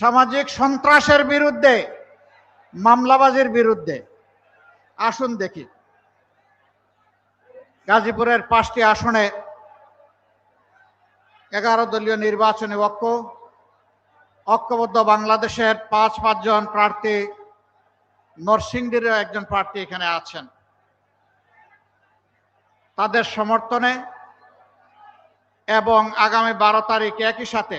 সামাজিক সন্ত্রাসের বিরুদ্ধে, মামলাবাজির বিরুদ্ধে। আসুন দেখি। গাজীপুরের পাঁচটি আসনে এগারো দলীয় নির্বাচনী ঐক্য, ঐক্যবদ্ধ বাংলাদেশের পাঁচ, পাঁচজন প্রার্থী নরসিংদীর একজন প্রার্থী এখানে আছেন। তাদের সমর্থনে এবং আগামী বারো তারিখ একই সাথে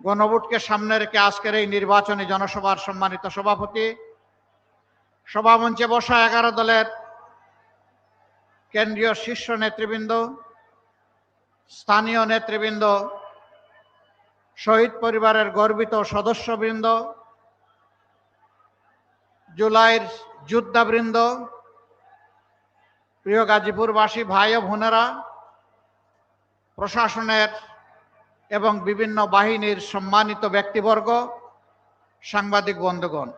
গণভোটকে সামনে রেখে আজকের এই নির্বাচনী জনসভার সম্মানিত সভাপতি, সভামঞ্চে বসা এগারো দলের কেন্দ্রীয় শীর্ষ নেতৃবৃন্দ, স্থানীয় নেতৃবৃন্দ, শহীদ পরিবারের গর্বিত সদস্যবৃন্দ, জুলাইয়ের যোদ্ধাবৃন্দ, প্রিয় গাজীপুরবাসী, ভাই ও বোনেরা, প্রশাসনের এবং বিভিন্ন বাহিনীর সম্মানিত ব্যক্তিবর্গ, সাংবাদিক বন্ধুগণ,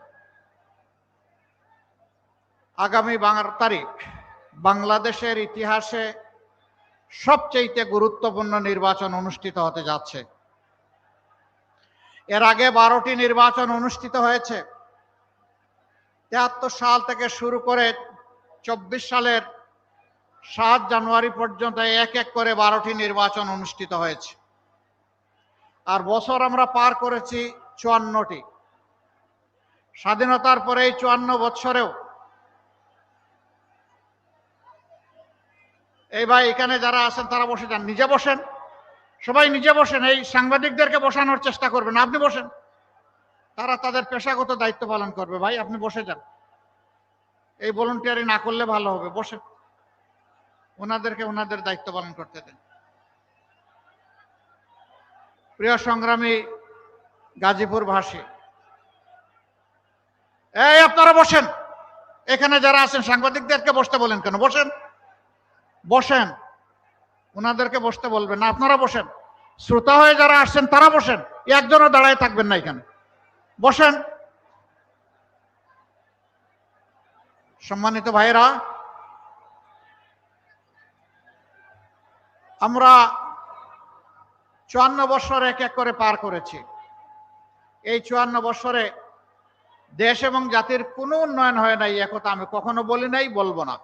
আগামী বাংলা তারিখ বাংলাদেশের ইতিহাসে সবচেয়ে গুরুত্বপূর্ণ নির্বাচন অনুষ্ঠিত হতে যাচ্ছে। এর আগে বারোটি নির্বাচন অনুষ্ঠিত হয়েছে। তেহাত্তর সাল থেকে শুরু করে চব্বিশ সালের সাত জানুয়ারি পর্যন্ত এক এক করে বারোটি নির্বাচন অনুষ্ঠিত হয়েছে। আর বছর আমরা পার করেছি চুয়ান্নটি। স্বাধীনতার পরে এই চুয়ান্ন বৎসরেও এই ভাই এখানে যারা আছেন, তারা বসে যান। নিজে বসেন। সবাই নিজে বসেন। এই সাংবাদিকদেরকে বসানোর চেষ্টা করবেন। আপনি বসেন। তারা তাদের পেশাগত দায়িত্ব পালন করবে। ভাই, আপনি বসে যান। এই ভলেন্টিয়ারি না করলে ভালো হবে। বসেন। ওনাদেরকে ওনাদের দায়িত্ব পালন করতে দেন। প্রিয় সংগ্রামী গাজীপুর ভাষী এই আপনারা বসেন। এখানে যারা আছেন, সাংবাদিকদেরকে বসতে বলেন কেন? বসেন। বসেন। ওনাদেরকে বসতে বলবেন না, আপনারা বসেন। শ্রোতা হয়ে যারা আসছেন, তারা বসেন। একজনও দাঁড়ায় থাকবেন না এখানে। বসেন। সম্মানিত ভাইরা আমরা চুয়ান্ন বছর এক এক করে পার করেছি। এই চুয়ান্ন বছরে দেশ এবং জাতির কোনো উন্নয়ন হয় নাই একথা আমি কখনো বলি নাই, বলব না।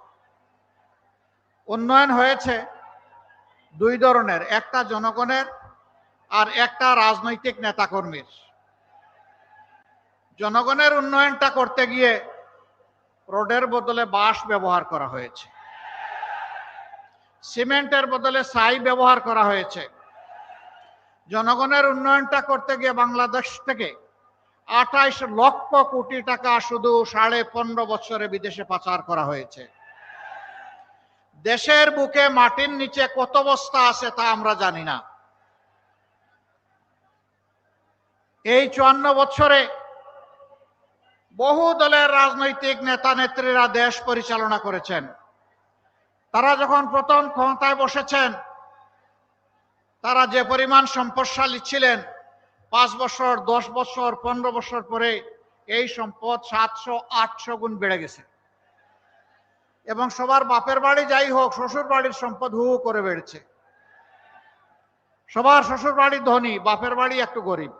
উন্নয়ন হয়েছে দুই ধরনের, একটা জনগণের আর একটা রাজনৈতিক নেতাকর্মীর। জনগণের উন্নয়নটা করতে গিয়ে রোডের বদলে বাঁশ ব্যবহার করা হয়েছে। সিমেন্টের বদলে ছাই ব্যবহার করা হয়েছে। জনগণের উন্নয়নটা করতে গিয়ে বাংলাদেশ থেকে আঠাইশ লক্ষ কোটি টাকা শুধু সাড়ে পনেরো বছরে বিদেশে পাচার করা হয়েছে। দেশের বুকে মাটির নিচে কত বস্তা আছে তা আমরা জানি না। এই চুয়ান্ন বছরে বহু দলের রাজনৈতিক নেতা নেত্রীরা দেশ পরিচালনা করেছেন। তারা যখন প্রথম ক্ষমতায় বসেছেন তারা যে পরিমাণ সম্পদশালী ছিলেন, পাঁচ বছর, দশ বছর, পনেরো বছর পরে এই সম্পদ সাতশো, আটশো গুণ বেড়ে গেছে। এবং সবার বাপের বাড়ি যাই হোক, শ্বশুর বাড়ির সম্পদ হু করে বেড়েছে। সবার শ্বশুর বাড়ি ধনী, বাপের বাড়ি একটু গরিব।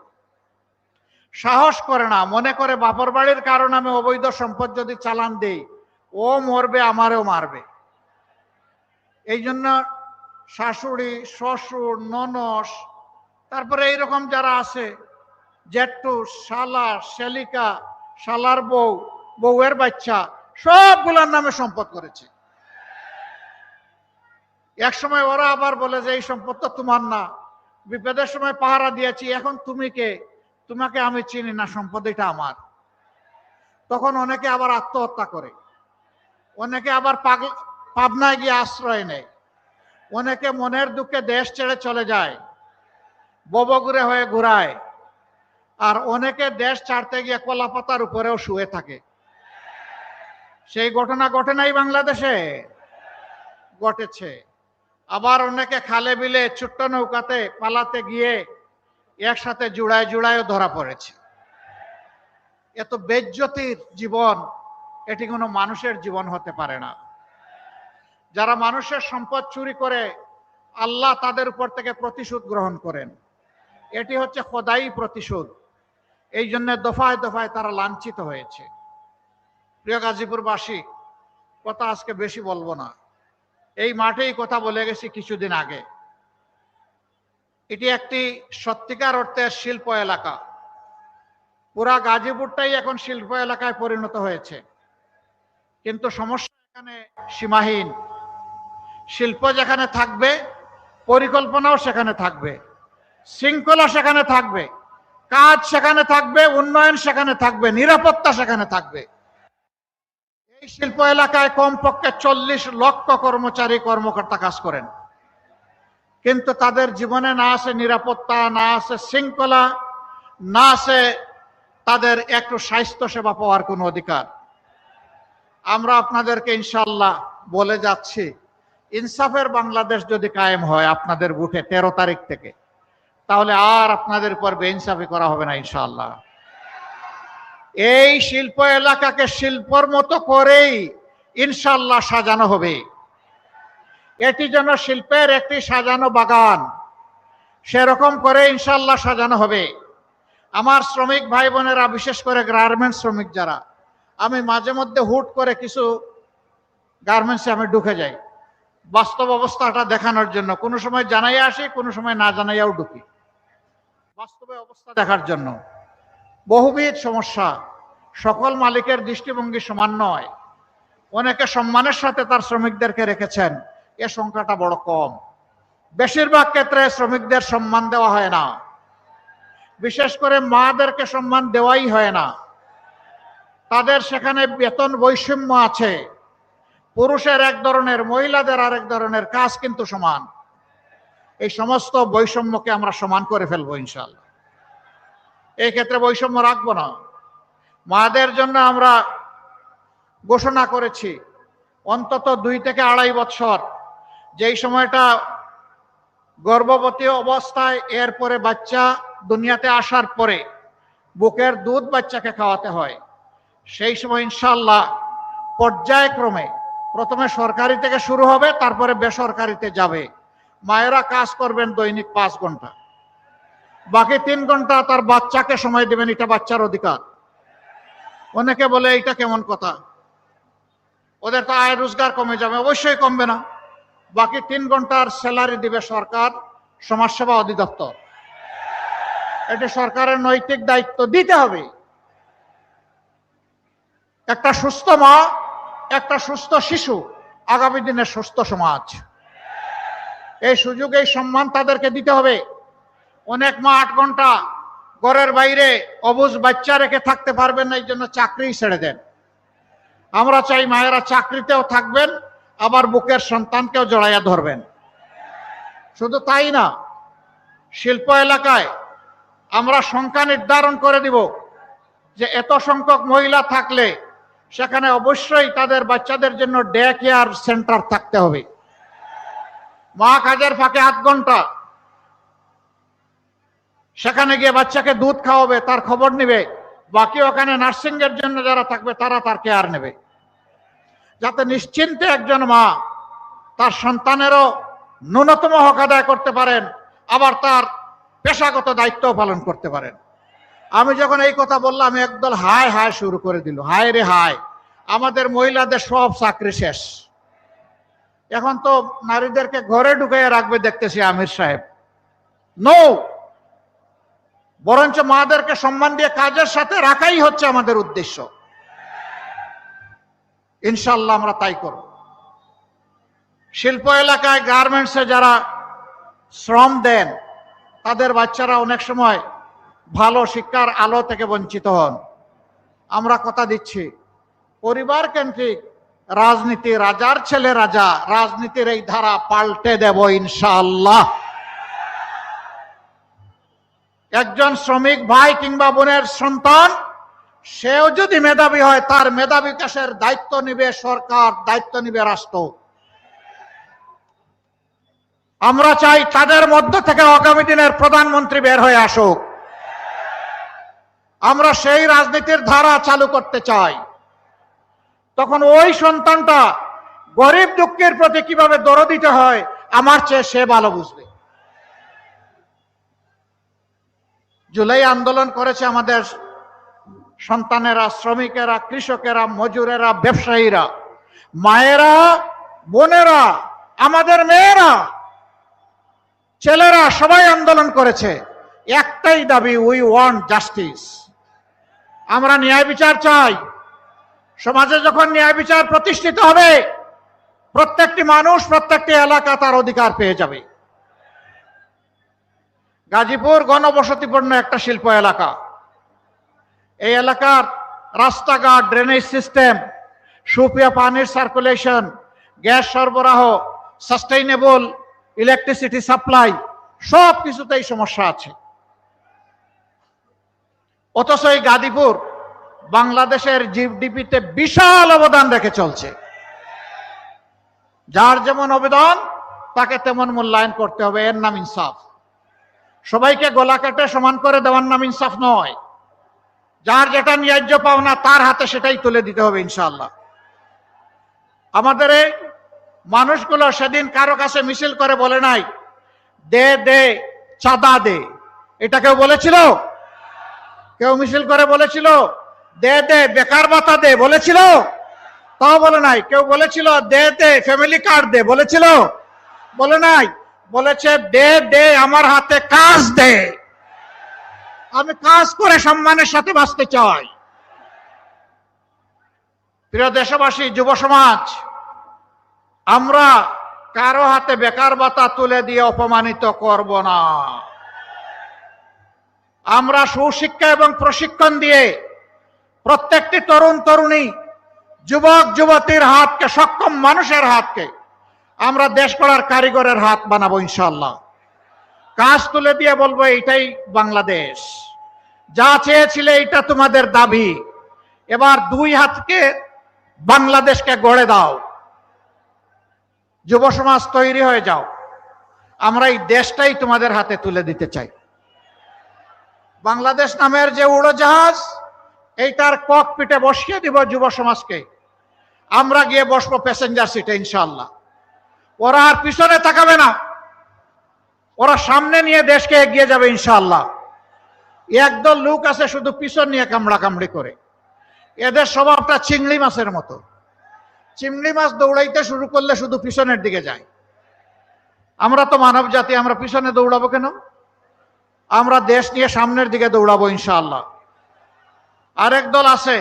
সাহস করে না, মনে করে বাপর বাড়ির কারণে আমি অবৈধ সম্পদ যদি চালান দেই, ও মরবে, আমারও মারবে। এই জন্য শাশুড়ি, শ্বশুর, ননস, তারপরে এইরকম যারা আছে, জেঠু, শালা, শালিকা, শালার বউ, বউয়ের বাচ্চা, সবগুলার নামে সম্পদ করেছে। এক সময় ওরা আবার বলে যে, এই সম্পদ তো তোমার না। বিপদের সময় পাহারা দিয়েছি, এখন তুমি কে? তোমাকে আমি চিনি না, সম্পদ এটা আমার। তখন অনেকে আবার আত্মহত্যা করে। অনেকে আবার পাবনায় গিয়ে আশ্রয় নেয়। অনেকে মনের দুঃখে দেশ ছেড়ে চলে যায়, ববগুড়ে হয়ে ঘুরায়, আর অনেকে দেশ ছাড়তে গিয়ে কলাপাতার উপরেও শুয়ে থাকে। সেই ঘটনা ঘটে নাই বাংলাদেশে, ঘটেছে। আবার অনেকে খালে বিলে ছোট্ট নৌকাতে পালাতে গিয়ে একসাথে জুড়ায় জুড়ায়ও ধরা পড়েছে। এত বেজ্জতির জীবন, এটি কোনো মানুষের জীবন হতে পারে না। যারা মানুষের সম্পদ চুরি করে, আল্লাহ তাদের উপর থেকে প্রতিশোধ গ্রহণ করেন। এটি হচ্ছে খোদাই প্রতিশোধ। এই জন্য দফায় দফায় তারা লাঞ্ছিত হয়েছে। প্রিয় গাজীপুরবাসী, কথা আজকে বেশি বলব না। এই মাঠেই কথা বলে গেছি কিছুদিন আগে। এটি একটি সত্যিকার অর্থের শিল্প এলাকা। পুরা গাজীপুরটাই এখন শিল্প এলাকায় পরিণত হয়েছে। কিন্তু সমস্যা এখানে সীমাহীন। শিল্প যেখানে থাকবে, পরিকল্পনাও সেখানে থাকবে, শৃঙ্খলা সেখানে থাকবে, কাজ সেখানে থাকবে, উন্নয়ন সেখানে থাকবে, নিরাপত্তা সেখানে থাকবে। এই শিল্প এলাকায় কমপক্ষে চল্লিশ লক্ষ কর্মচারী, কর্মকর্তা কাজ করেন। কিন্তু তাদের জীবনে না আছে নিরাপত্তা, না আছে শৃঙ্খলা, না আছে তাদের একটু স্বাস্থ্য সেবা পাওয়ার কোনো অধিকার। আমরা আপনাদেরকে ইনশাল্লাহ বলে যাচ্ছি ইনসাফের বাংলাদেশ যদি কায়েম হয় আপনাদের বুথে তেরো তারিখ থেকে, তাহলে আর আপনাদের উপর বেইনসাফি করা হবে না ইনশাল্লাহ এই শিল্প এলাকাকে শিল্পর মতো করেই ইনশাল্লাহ সাজানো হবে। এটি যেন শিল্পের একটি সাজানো বাগান, সেরকম করে ইনশাল্লাহ সাজানো হবে। আমার শ্রমিক ভাই বোনেরা, বিশেষ করে গার্মেন্টস শ্রমিক যারা, আমি মাঝে মধ্যে হুট করে কিছু গার্মেন্টসে আমি ঢুকে যাই। বাস্তব অবস্থাটা দেখানোর জন্য। কোনো সময় জানাই আসি, কোনো সময় না জানাইয়াও ঢুকি। বাস্তবে অবস্থা দেখার জন্য। বহুবিধ সমস্যা। সকল মালিকের দৃষ্টিভঙ্গি সমান নয়। অনেকে সম্মানের সাথে তার শ্রমিকদেরকে রেখেছেন। এ সংখ্যাটা বড় কম। বেশিরভাগ ক্ষেত্রে শ্রমিকদের সম্মান দেওয়া হয় না। বিশেষ করে মাদেরকে সম্মান দেওয়াই হয় না। তাদের সেখানে বেতন বৈষম্য আছে। পুরুষের এক ধরনের, মহিলাদের আরেক ধরনের কাজ কিন্তু সমান। এই সমস্ত বৈষম্যকে আমরা সমান করে ফেলব ইনশাল্লাহ এই ক্ষেত্রে বৈষম্য রাখব না। মাদের জন্য আমরা ঘোষণা করেছি, অন্তত দুই থেকে আড়াই বছর যেই সময়টা গর্ভবতী অবস্থায় এরপরে বাচ্চা দুনিয়াতে আসার পরে বুকের দুধ বাচ্চাকে খাওয়াতে হয়, সেই সময় ইনশাল্লাহ পর্যায়ক্রমে প্রথমে সরকারি থেকে শুরু হবে, তারপরে বেসরকারিতে যাবে। মায়েরা কাজ করবেন দৈনিক পাঁচ ঘণ্টা। বাকি তিন ঘণ্টা তার বাচ্চাকে সময় দেবেন, এটা বাচ্চার অধিকার। অনেকে বলে এটা কেমন কথা? ওদের তো আয় রোজগার কমে যাবে, অবশ্যই কমবে না। বাকি তিন ঘণ্টার স্যালারি দিবে সরকার, সমাজসেবা অধিদপ্তর। এটা সরকারের নৈতিক দায়িত্ব, দিতে হবে। একটা সুস্থ মা একটা সুস্থ শিশু আগামী দিনের সুস্থ সমাজ। এই সুযোগ, এই সম্মান তাদেরকে দিতে হবে। অনেক মা আট ঘণ্টা ঘরের বাইরে অবুজ বাচ্চা রেখে থাকতে পারবেন না, এই জন্য চাকরি ছেড়ে দেন। আমরা চাই মায়েরা চাকরিতেও থাকবেন, আবার বুকের সন্তানকেও জড়াইয়া ধরবেন। শুধু তাই না, শিল্প এলাকায় আমরা সংখ্যা নির্ধারণ করে দিব যে এত সংখ্যক মহিলা থাকলে সেখানে অবশ্যই তাদের বাচ্চাদের জন্য ডে কেয়ার সেন্টার থাকতে হবে। মা কাজের ফাঁকে আধ ঘণ্টা। সেখানে গিয়ে বাচ্চাকে দুধ খাওয়াবে, তার খবর নেবে। বাকি ওখানে নার্সিং এর জন্য যারা থাকবে, তারা তার কেয়ার নেবে। যাতে নিশ্চিন্তে একজন মা তার সন্তানেরও ন্যূনতম হক আদায় করতে পারেন, আবার তার পেশাগত দায়িত্ব পালন করতে পারেন। আমি যখন এই কথা বললাম, একদল হায় হায় শুরু করে দিল। হায় রে হায়। আমাদের মহিলাদের সব চাকরি শেষ। এখন তো নারীদেরকে ঘরে ঢুকাইয়া রাখবে দেখতেছি আমির সাহেব। নো বরঞ্চ মাদেরকে সম্মান দিয়ে কাজের সাথে রাখাই হচ্ছে আমাদের উদ্দেশ্য। ইনশাল্লাহ আমরা তাই করব। শিল্প এলাকায় গার্মেন্টসে যারা শ্রম দেন, তাদের বাচ্চারা অনেক সময় ভালো শিক্ষার আলো থেকে বঞ্চিত হন। আমরা কথা দিচ্ছি। পরিবার কেন্দ্রিক রাজনীতি রাজার ছেলে রাজা, রাজনীতির এই ধারা পাল্টে দেব ইনশাআল্লাহ। একজন শ্রমিক ভাই কিংবা বোনের সন্তান, সেও যদি মেধাবী হয়, তার মেধা বিকাশের দায়িত্ব নিবে সরকার, দায়িত্ব নিবে রাষ্ট্র। আমরা চাই তাদের মধ্য থেকে আগামী দিনের প্রধানমন্ত্রী বের হয়ে আসুক। আমরা সেই রাজনীতির ধারা চালু করতে চাই। তখন ওই সন্তানটা গরিব দুঃখের প্রতি কীভাবে দরদ দিতে হয়, আমার চেয়ে সে ভালো বুঝবে। জুলাই আন্দোলন করেছে আমাদের সন্তানেরা, শ্রমিকেরা, কৃষকেরা, মজুরেরা, ব্যবসায়ীরা, মায়েরা, বোনেরা, আমাদের মেয়েরা, ছেলেরা সবাই আন্দোলন করেছে। একটাই দাবি উই ওয়ান্ট জাস্টিস আমরা ন্যায় বিচার চাই। সমাজে যখন ন্যায় বিচার প্রতিষ্ঠিত হবে, প্রত্যেকটি মানুষ প্রত্যেকটি এলাকা তার অধিকার পেয়ে যাবে। গাজীপুর গণবসতিপূর্ণ একটা শিল্প এলাকা। এই এলাকার রাস্তাঘাট ড্রেনেজ সিস্টেম সুপিয়া পানির সার্কুলেশন গ্যাস সরবরাহ সাস্টেইনেবল ইলেকট্রিসিটি সাপ্লাই সব কিছুতেই সমস্যা আছে। অথচ এই গাজীপুর বাংলাদেশের জিডিপিতে বিশাল অবদান রেখে চলছে। যার যেমন অবদান, তাকে তেমন মূল্যায়ন করতে হবে। এর নাম ইনসাফ। সবাইকে গোলা কেটে সমান করে দেওয়ার নাম ইনসাফ নয়। যার যেটা ন্যায্য পাওনা, তার হাতে সেটাই তুলে দিতে হবে ইনশাল্লাহ আমাদের এই মানুষগুলো সেদিন কারও কাছে মিছিল করে বলে নাই, দে দে, চাঁদা দে। এটা কেউ বলেছিল? কেউ মিছিল করে বলেছিল? দে দে, বেকার ভাতা দে, বলেছিল? তাও বলে নাই। কেউ বলেছিল, দে দে ফ্যামিলি কার্ড দে, বলেছিল? বলে নাই। বলেছে, দে দে, আমার হাতে কাজ দে। আমি কাজ করে সম্মানের সাথে বাঁচতে চাই। প্রিয় দেশবাসী, যুব সমাজ, আমরা কারও হাতে বেকার ভাতা তুলে দিয়ে অপমানিত করব না। আমরা সুশিক্ষা এবং প্রশিক্ষণ দিয়ে প্রত্যেকটি তরুণ তরুণী, যুবক, যুবতীর হাতকে, সক্ষম মানুষের হাতকে আমরা দেশ গড়ার কারিগরের হাত বানাবো ইনশাল্লাহ কাজ তুলে দিয়ে বলব এটাই বাংলাদেশ। যা চেয়েছিলে এটা তোমাদের দাবি। এবার দুই হাতকে বাংলাদেশকে গড়ে দাও। যুব সমাজ তৈরি হয়ে যাও। আমরা এই দেশটাই তোমাদের হাতে তুলে দিতে চাই। বাংলাদেশ নামের যে উড়োজাহাজ এইটার ককপিটে বসিয়ে দিব যুব সমাজকে। আমরা গিয়ে বসবো প্যাসেঞ্জার সিটে ইনশাল্লাহ ওরা আর পিছনে তাকাবে না। ওরা সামনে নিয়ে দেশকে এগিয়ে যাবে ইনশাল্লাহ একদল লোক আছে শুধু পিছন নিয়ে কামড়া কামড়ি করে। এদের স্বভাবটা চিংড়ি মাছের মতো। চিংড়ি মাছ দৌড়াইতে শুরু করলে শুধু পিছনের দিকে যায়। আমরা তো মানব জাতি আমরা পিছনে দৌড়াবো কেন? আমরা দেশ নিয়ে সামনের দিকে দৌড়াবো, ইনশাআল্লাহ। আরেক দল আছে,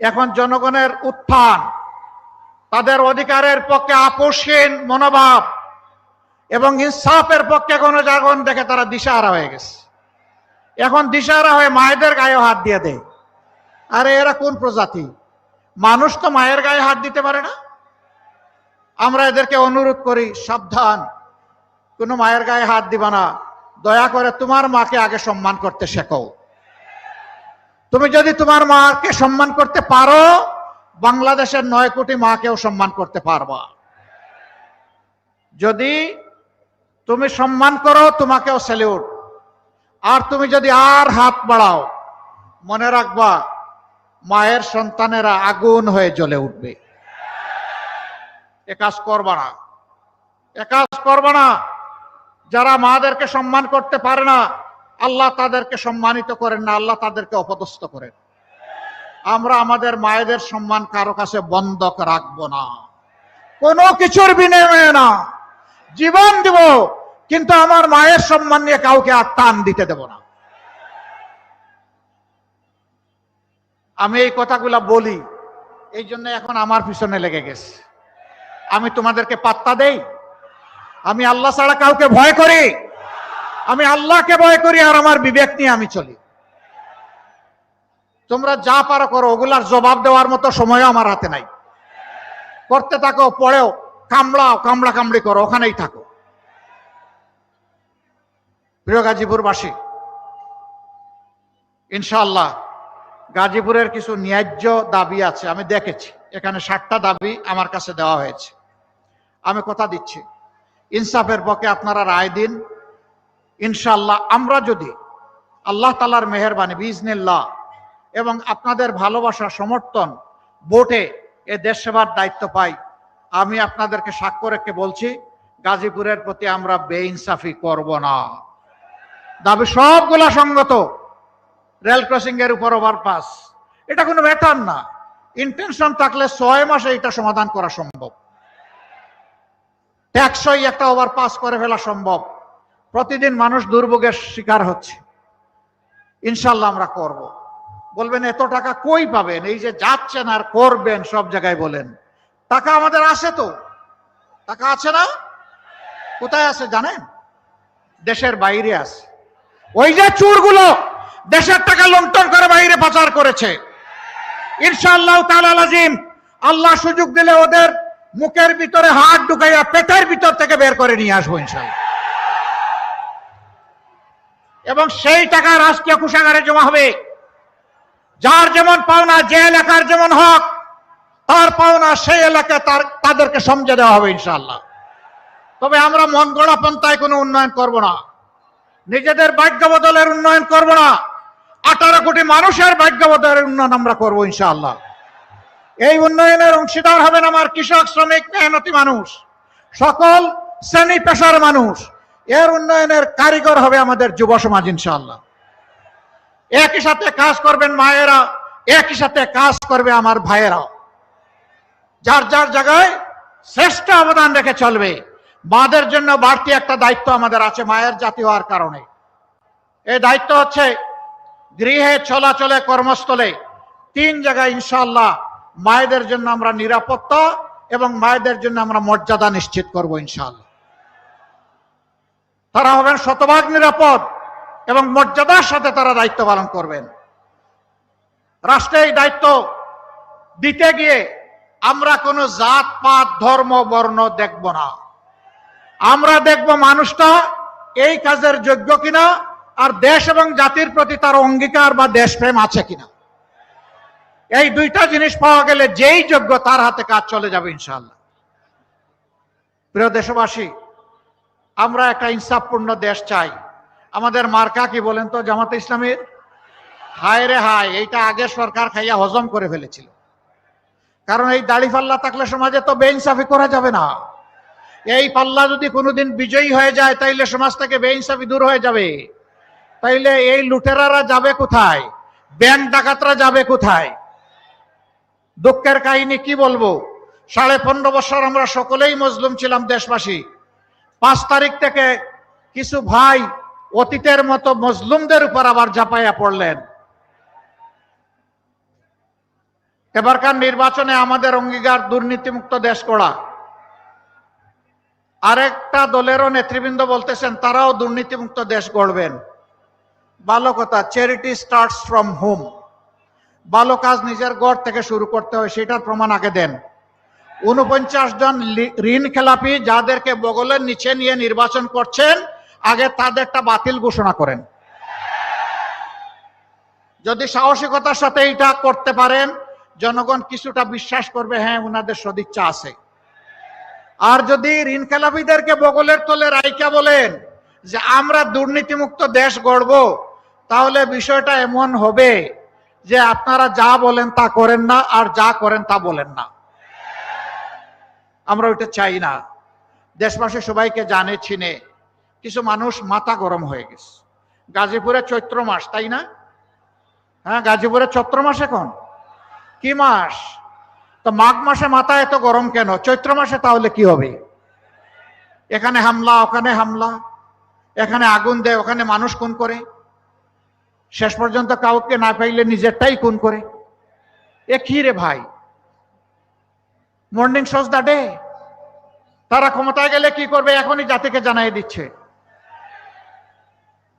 এখন জনগণের উত্থান। তাদের অধিকারের পক্ষে আপোষহীন মনোভাব এবং ইনসাফের পক্ষে কোনো জাগন দেখে তারা দিশাহারা হয়ে গেছে। এখন দিশাহারা হয়ে মায়েদের গায়ে হাত দিয়ে দেয়। আরে এরা কোন প্রজাতি? মানুষ তো মায়ের গায়ে হাত দিতে পারে না। আমরা এদেরকে অনুরোধ করি, সাবধান। কোনো মায়ের গায়ে হাত দিবা না। দয়া করে তোমার মাকে আগে সম্মান করতে শেখো তুমি যদি তোমার মাকে সম্মান করতে পারো, বাংলাদেশের নয় কোটি মাকেও সম্মান করতে পারবা। যদি তুমি সম্মান করো, তোমাকেও স্যালিউট আর তুমি যদি আর হাত বাড়াও, মনে রাখবা, মায়ের সন্তানেরা আগুন হয়ে জ্বলে উঠবে। এ কাজ করবা না। এ কাজ করবা না। যারা মাদেরকে সম্মান করতে পারে না আল্লাহ তাদেরকে সম্মানিত করেন না, আল্লাহ তাদেরকে অপদস্থ করেন। আমরা আমাদের মায়েদের সম্মান কারও কাছে বন্ধক রাখব না। কোনো কিছুর বিনিময়ে না। জীবন দিব, কিন্তু আমার মায়ের সম্মান নিয়ে কাউকে আর টান দিতে দেব না। আমি এই কথাগুলা বলি, এই জন্য এখন আমার পিছনে লেগে গেছে। আমি তোমাদেরকে পাত্তা দেই। আমি আল্লাহ ছাড়া কাউকে ভয় করি। আমি আল্লাহকে ভয় করি আর আমার বিবেক নিয়ে আমি চলি। তোমরা যা পারো করো, ওগুলার জবাব দেওয়ার মতো সময়ও আমার হাতে নাই। করতে থাকো, পড়েও, কামড়াও কামড়া কামড়ি করো, ওখানেই থাকো। প্রিয় গাজীপুরবাসী ইনশাল্লাহ গাজীপুরের কিছু ন্যায্য দাবি আছে, আমি দেখেছি। এখানে ষাটটা দাবি আমার কাছে দেওয়া হয়েছে। আমি কথা দিচ্ছি। ইনসাফের পক্ষে আপনারা রায় দিন ইনশাল্লাহ আমরা যদি আল্লাহ তালার মেহরবানি বিজনিল্লাহ এবং আপনাদের ভালোবাসা, সমর্থন, ভোটে এ দেশ সেবার দায়িত্ব পাই, আমি আপনাদেরকে সাক্ষ্য রেখে বলছি, গাজীপুরের প্রতি আমরা বেইনসাফি করব না। দাবি সবগুলা সঙ্গত, রেল ক্রসিং এর উপর ওভারপাস, এটা কোনো ব্যাটার না। ইন্টেনশন থাকলে ছয় মাসে এটা সমাধান করা সম্ভব। ট্যাক্সই একটা ওভারপাস করে ফেলা সম্ভব। প্রতিদিন মানুষ দুর্ভোগের শিকার হচ্ছে। ইনশাল্লাহ আমরা করব। বলবেন, এত টাকা কই পাবেন? এই যে যাচ্ছেন আর করবেন সব জায়গায় বলেন। টাকা আমাদের আছে তো। টাকা আছে না? কোথায় আছে জানেন? দেশের বাইরে আছে। ওই যে চুরগুলো দেশের টাকা লুণ্ঠন করে বাইরে পাচার করেছে। ইনশাআল্লাহ আল্লাহ সুযোগ দিলে ওদের মুখের ভিতরে হাত ঢুকাইয়া পেটের ভিতর থেকে বের করে নিয়ে আসব ইনশাআল্লাহ। এবং সেই টাকা রাষ্ট্রীয় কোষাগারে জমা হবে। যার যেমন পাওনা, যে এলাকার যেমন হক, তার পাওনা সেই এলাকায় তার, তাদেরকে সমঝে দেওয়া হবে ইনশাল্লাহ তবে আমরা মন গড়া পন্থায় কোনো উন্নয়ন করব না। নিজেদের ভাগ্য বদলের উন্নয়ন করব না। আঠারো কোটি মানুষের ভাগ্য বদলের উন্নয়ন আমরা করব ইনশাআল্লাহ। এই উন্নয়নের অংশীদার হবেন আমার কৃষক, শ্রমিক, মেহনতি মানুষ। সকল শ্রেণি পেশার মানুষ। এর উন্নয়নের কারিগর হবে আমাদের যুব সমাজ ইনশাল্লাহ একই সাথে কাজ করবেন মায়েরা, একই সাথে কাজ করবে আমার ভাইয়েরা। যার যার জায়গায় শ্রেষ্ঠ অবদান রেখে চলবে মাদের জন্য বাড়তি একটা দায়িত্ব আমাদের আছে মায়ের জাতি হওয়ার কারণে। এই দায়িত্ব হচ্ছে গৃহে চলাচলে কর্মস্থলে তিন জায়গায় ইনশাল্লাহ মায়েদের জন্য আমরা নিরাপত্তা এবং মায়েদের জন্য আমরা মর্যাদা নিশ্চিত করব ইনশাআল্লাহ। তারা হবেন শতভাগ নিরাপদ এবং মর্যাদার সাথে তারা দায়িত্ব পালন করবেন। রাষ্ট্রে এই দায়িত্ব দিতে গিয়ে আমরা কোনো জাত, পাত, ধর্ম, বর্ণ দেখব না। আমরা দেখব মানুষটা এই কাজের যোগ্য কিনা আর দেশ এবং জাতির প্রতি তার অঙ্গীকার বা দেশপ্রেম আছে কিনা। এই দুইটা জিনিস পাওয়া গেলে যেই যোগ্য তার হাতে কাজ চলে যাবে ইনশাআল্লাহ। প্রিয় দেশবাসী আমরা একটা ইনসাফপূর্ণ দেশ চাই। আমাদের মার্কা কি বলেন তো জামাতে ইসলামের? হায় রে হায়, এইটা আগে সরকার খাইয়া হজম করে ফেলেছিল। কারণ এই দাড়ি পাল্লা থাকলে সমাজে তো বেইনসাফি করা যাবে না। এই পাল্লা যদি কোনোদিন বিজয়ী হয়ে যায়, তাইলে সমাজ থেকে বেইনসাফি দূর হয়ে যাবে। তাইলে এই লুটেরারা যাবে কোথায়? ব্যাংক ডাকাতরা যাবে কোথায়? দুঃখের কাহিনী কি বলব? সাড়ে পনেরো বছর আমরা সকলেই মজলুম ছিলাম দেশবাসী। পাঁচ তারিখ থেকে কিছু ভাই অতীতের মতো মজলুমদের উপর আবার ঝাঁপাইয়া পড়লেন। এবারকার নির্বাচনে আমাদের অঙ্গীকার দুর্নীতিমুক্ত দেশ করা আরেকটা দলেরও নেতৃবৃন্দ বলতেছেন, তারাও দুর্নীতিমুক্ত দেশ গড়বেন। ভালো কথা চ্যারিটি স্টার্টস ফ্রম হোম ভালো কাজ নিজের গড় থেকে শুরু করতে হয়, সেটার প্রমাণ আগে দেন। উনপঞ্চাশ জন ঋণ খেলাপি যাদেরকে বগলের নিচে নিয়ে নির্বাচন করছেন, আগে তাদেরটা বাতিল ঘোষণা করেন। যদি সাহসিকতার সাথে এটা করতে পারেন, জনগণ কিছুটা বিশ্বাস করবে হ্যাঁ উনাদের সদিচ্ছা আছে। আর যদি ঋণ খেলাপিদেরকে বগলের তলে রাইকা বলেন যে আমরা দুর্নীতিমুক্ত দেশ গড়ব, তাহলে বিষয়টা এমন হবে যে আপনারা যা বলেন তা করেন না, আর যা করেন তা বলেন না। আমরা ওইটা চাই না। দেশবাসী সবাইকে জানে, চিনে। কিছু মানুষ মাথা গরম হয়ে গেছে। গাজীপুরে চৈত্র মাস, তাই না? হ্যাঁ গাজীপুরে চৈত্র মাস এখন? কি মাস? তো মাঘ মাসে মাথা এত গরম কেন? চৈত্র মাসে তাহলে কি হবে? এখানে হামলা, ওখানে হামলা। এখানে আগুন দেয়, ওখানে মানুষ খুন করে। শেষ পর্যন্ত কাউকে না পাইলে নিজেরটাই খুন করে। এ কি রে ভাই? মর্নিং সস দা ডে তারা ক্ষমতায় গেলে কি করবে? এখনই জাতিকে জানাই দিচ্ছে।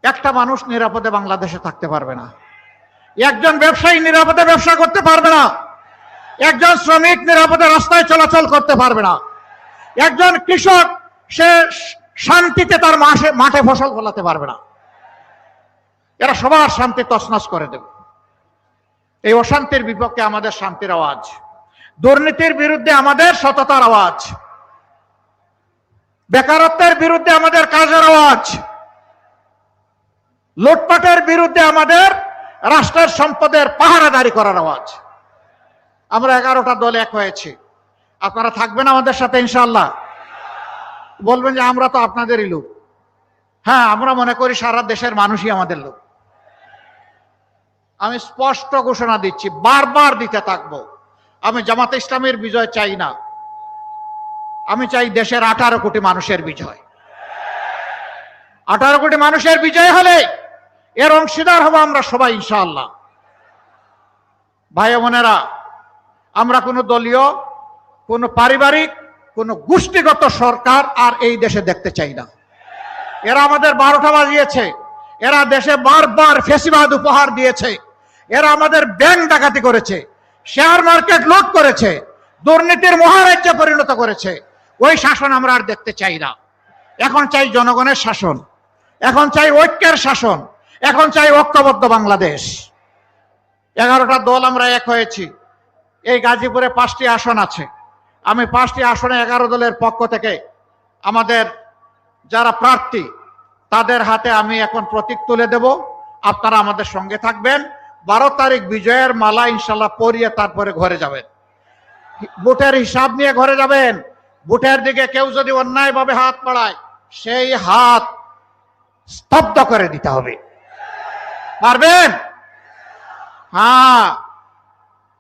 একটা মানুষ নিরাপদে বাংলাদেশে থাকতে পারবে না। একজন ব্যবসায়ী নিরাপদে ব্যবসা করতে পারবে না। একজন শ্রমিক নিরাপদে রাস্তায় চলাচল করতে পারবে না। একজন কৃষক, সে শান্তিতে তার মাসে, মাঠে ফসল ফলাতে পারবে না। এরা সবার শান্তি তছনছ করে দেবে। এই অশান্তির বিপক্ষে আমাদের শান্তির আওয়াজ। দুর্নীতির বিরুদ্ধে আমাদের সততার আওয়াজ। বেকারত্বের বিরুদ্ধে আমাদের কাজের আওয়াজ। লুটপাটের বিরুদ্ধে আমাদের রাষ্ট্রের সম্পদের পাহারাদারি করার আওয়াজ। আমরা এগারোটা দল এক হয়েছি। আপনারা থাকবেন আমাদের সাথে ইনশাল্লাহ বলবেন যে আমরা তো আপনাদেরই লোক। হ্যাঁ আমরা মনে করি সারা দেশের মানুষই আমাদের লোক। আমি স্পষ্ট ঘোষণা দিচ্ছি, বারবার দিতে থাকব। আমি জামাতে ইসলামের বিজয় চাই না। আমি চাই দেশের আঠারো কোটি মানুষের বিজয়। আঠারো কোটি মানুষের বিজয় হলে এর অংশীদার হব আমরা সবাই, ইনশাআল্লাহ। ভাই বোনেরা, আমরা কোনো দলীয়, কোনো পারিবারিক, কোনো গোষ্ঠীগত সরকার আর এই দেশে দেখতে চাই না। এরা আমাদের বারোটা বাজিয়েছে। এরা দেশে বারবার ফেসিবাদ উপহার দিয়েছে। এরা আমাদের ব্যাংক ডাকাতি করেছে। শেয়ার মার্কেট লুট করেছে, দুর্নীতির মহারাজ্যে পরিণত করেছে। ওই শাসন আমরা আর দেখতে চাই না। এখন চাই জনগণের শাসন, এখন চাই ঐক্যের শাসন, এখন চাই ঐক্যবদ্ধ বাংলাদেশ। এগারোটা দল আমরা এক হয়েছি। এই গাজীপুরে পাঁচটি আসন আছে। আমি পাঁচটি আসনে এগারো দলের পক্ষ থেকে আমাদের যারা প্রার্থী, তাদের হাতে আমি এখন প্রতীক তুলে দেব। আপনারা আমাদের সঙ্গে থাকবেন। বারো তারিখ বিজয়ের মালা ইনশাল্লাহ পরিয়ে তারপরে ঘরে যাবেন। ভোটের হিসাব নিয়ে ঘরে যাবেন। ভোটের দিকে কেউ যদি অন্যায়ভাবে হাত বাড়ায়, সেই হাত স্তব্ধ করে দিতে হবে। পারবেন? হ্যাঁ।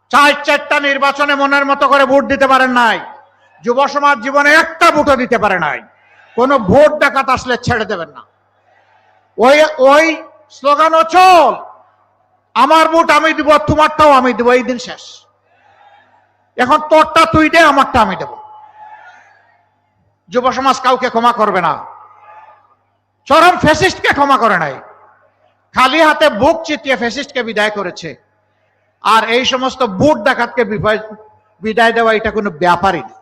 চার চারটা নির্বাচনে মনের মতো করে ভোট দিতে পারেন নাই। যুব সমাজ জীবনে একটা ভোটও দিতে পারে নাই। কোন ভোট ডাকাত আসলে ছেড়ে দেবেন না। ওই ওই স্লোগান চল আমার ভোট আমি দিব তোমারটাও আমি দিব, এই দিন শেষ। এখন তোরটা তুই দে, আমারটা আমি দেব। যুব সমাজ কাউকে ক্ষমা করবে না। চরম ফেসিস্টকে ক্ষমা করে নাই। খালি হাতে বুক চিতিয়ে ফেসিস্টকে বিদায় করেছে। আর এই সমস্ত বুট ডাকাতকে বিদায় দেওয়া এটা কোনো ব্যাপারই না।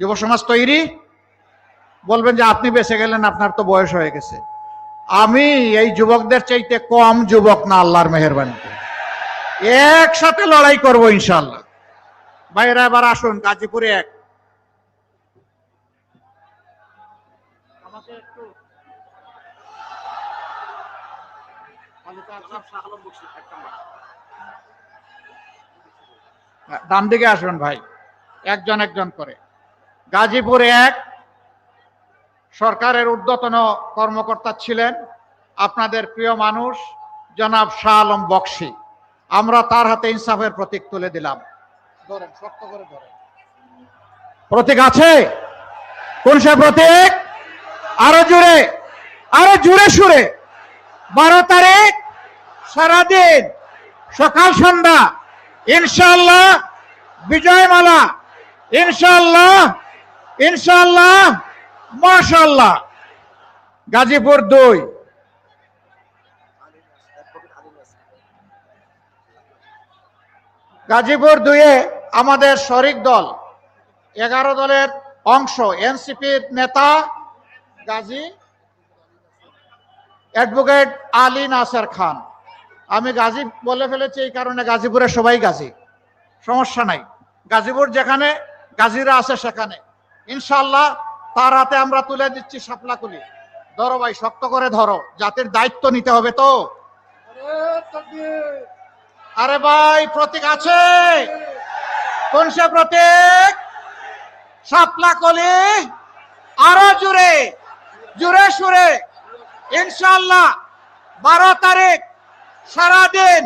যুব সমাজ তৈরি? বলবেন যে আপনি বেঁচে গেলেন, আপনার তো বয়স হয়ে গেছে। আমি এই যুবকদের চাইতে কম যুবক না আল্লাহর মেহরবানি। একসাথে লড়াই করব ইনশাল্লাহ বাইরে এবার আসুন গাজীপুরে এক। ডান দিকে আসবেন ভাই। একজন একজন করে। গাজীপুর এক। সরকারের ঊর্ধ্বতন কর্মকর্তা ছিলেন আপনাদের প্রিয় মানুষ জনাব শাহ আলম বক্সি। আমরা তার হাতে ইনসাফের প্রতীক তুলে দিলাম। প্রতীক আছে? কোন সে প্রতীক? আরও জুড়ে আরও জুড়ে সুরে। বারো তারিখ, সারাদিন, সকাল, সন্ধ্যা ইনশাল্লাহ বিজয়মালা ইনশাল্লাহ ইনশাল্লাহ মাশাল্লাহ গাজীপুর দুই। গাজীপুর দুয়ে আমাদের শরিক দল, এগারো দলের অংশ এনসিপির নেতা গাজী অ্যাডভোকেট আলী নাসের খান। আমি গাজী বলে ফেলেছি, এই কারণে গাজীপুরে সবাই গাজী। সমস্যা নাই। গাজীপুর যেখানে, গাজীরা আছে সেখানে। ইনশাল্লাহ তার হাতে আমরা তুলে দিচ্ছি সাপলাকুলি ধরো ভাই, শক্ত করে ধরো। জাতির দায়িত্ব নিতে হবে তো। আরে ভাই, প্রতীক আছে। কোন সে প্রতীক? সাপলাকলি আরও জুড়ে জুড়ে সুরে। ইনশাল্লাহ বারো তারিখ, সারাদিন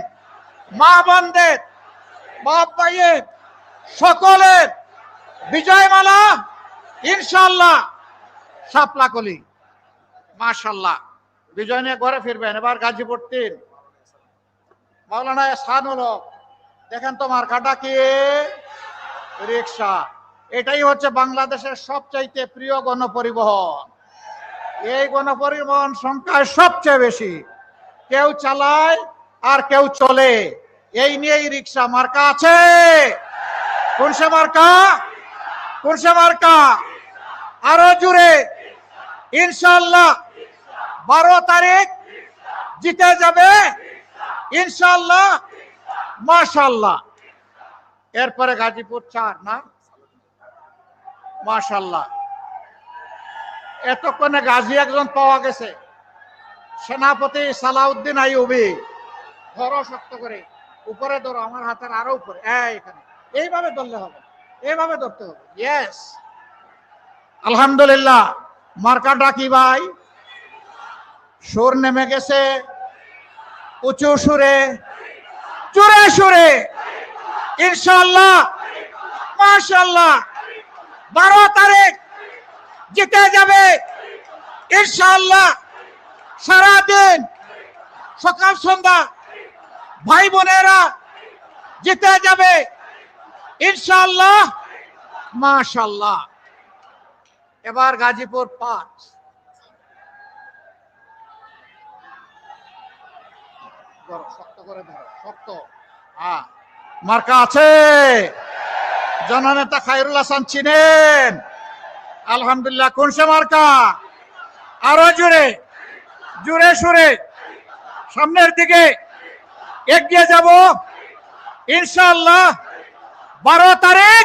মা বোনদের বাপ ভাইয়ের, সকলের বিজয়মালা। ইনশাল্লাহ সাপলাকলি মাশাল্লাহ বিজয় নিয়ে ঘরে ফিরবেন, এবার গাজীপুর তিন। মাওলানা দেখেন তো মার্কাটা কি? রিক্সা এটাই হচ্ছে বাংলাদেশের সবচাইতে প্রিয় গণপরিবহন। এই গণপরিবহন সংখ্যায় সবচেয়ে বেশি। কেউ চালায় আর কেউ চলে। এই নিয়েই রিক্সা মার্কা আছে। কোন সে মার্কা? এরপরে গাজীপুর চার, না? মাশাল্লাহ এতক্ষণে গাজী একজন পাওয়া গেছে। সেনাপতি সালাউদ্দিন আইয়ুবি। ধরো শক্ত করে। উপরে ধরো, আমার হাতের আরও উপরে। এইভাবে ধরলে হবে। এইভাবে ধরতে হবে। আলহামদুলিল্লাহ। মার্কা ডাকি ভাই, সুর নেমে গেছে। উঁচু সুরে, জোরে সুরে। ইনশাল্লাহ মাশাল্লাহ বারো তারিখ জিতে যাবে। ইনশাল্লাহ সারাদিন, সকাল সন্ধ্যা, ভাই বোনেরা জিতে যাবে। ইনশাল্লাহ মাশাল্লাহ এবার গাজীপুর পাঁচ হ্যাঁ। মার্কা আছে। চিনেন আলহামদুলিল্লাহ মার্কা? আরও সামনের দিকে এগিয়ে যাব। ইনশাআল্লাহ। বারো তারিখ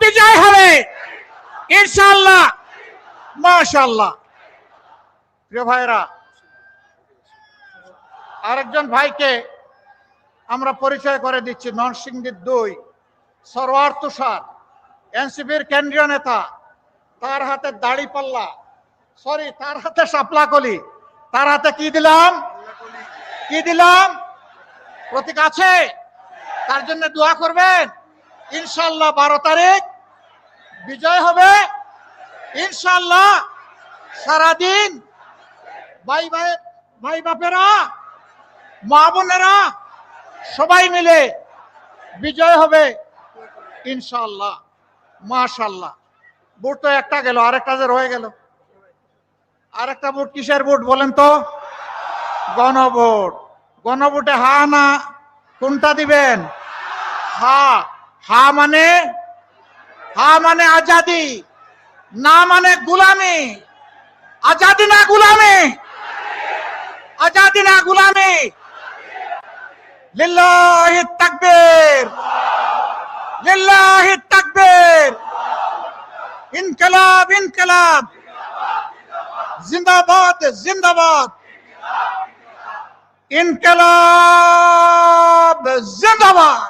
বিজয় হবে। ইনশাআল্লাহ। মাশাআল্লাহ। প্রিয় ভাইরা আরেকজন ভাইকে আমরা পরিচয় করে দিচ্ছি, নরসিংদীর দুই, সরোয়ার তুষার, এনসিপির কেন্দ্রীয় নেতা, তার হাতে দাড়ি পাল্লা, সরি, তার হাতে শাপলা কলি তার হাতে কি দিলাম? কি দিলাম? প্রতীক আছে। তার জন্য দোয়া করবেন। ইনশাল্লাহ বারো তারিখ বিজয় হবে। ইনশাল্লাহ সারাদিন ভাই ভাই ভাই বাপেরা, মা বোনেরা সবাই মিলে বিজয় হবে ইনশাল্লাহ, মাশাল্লাহ। বুট তো একটা গেল, আরেকটা যে রয়ে গেল। আরেকটা বুট কিসের বুট বলেন তো? গণভোট। গণভোটে হা না কোনটা দিবেন? হা। হা মানে হা মানে আজাদি, না মানে গুলামি। আজাদি না গুলামি। আজাদি না গুলামি। লিল্লাহি তাকবীর। লিল্লাহি তাকবীর। ইনকলাব ইনকলাব। জিন্দাবাদ জিন্দাবাদ। ইনকলাব, জিন্দাবাদ।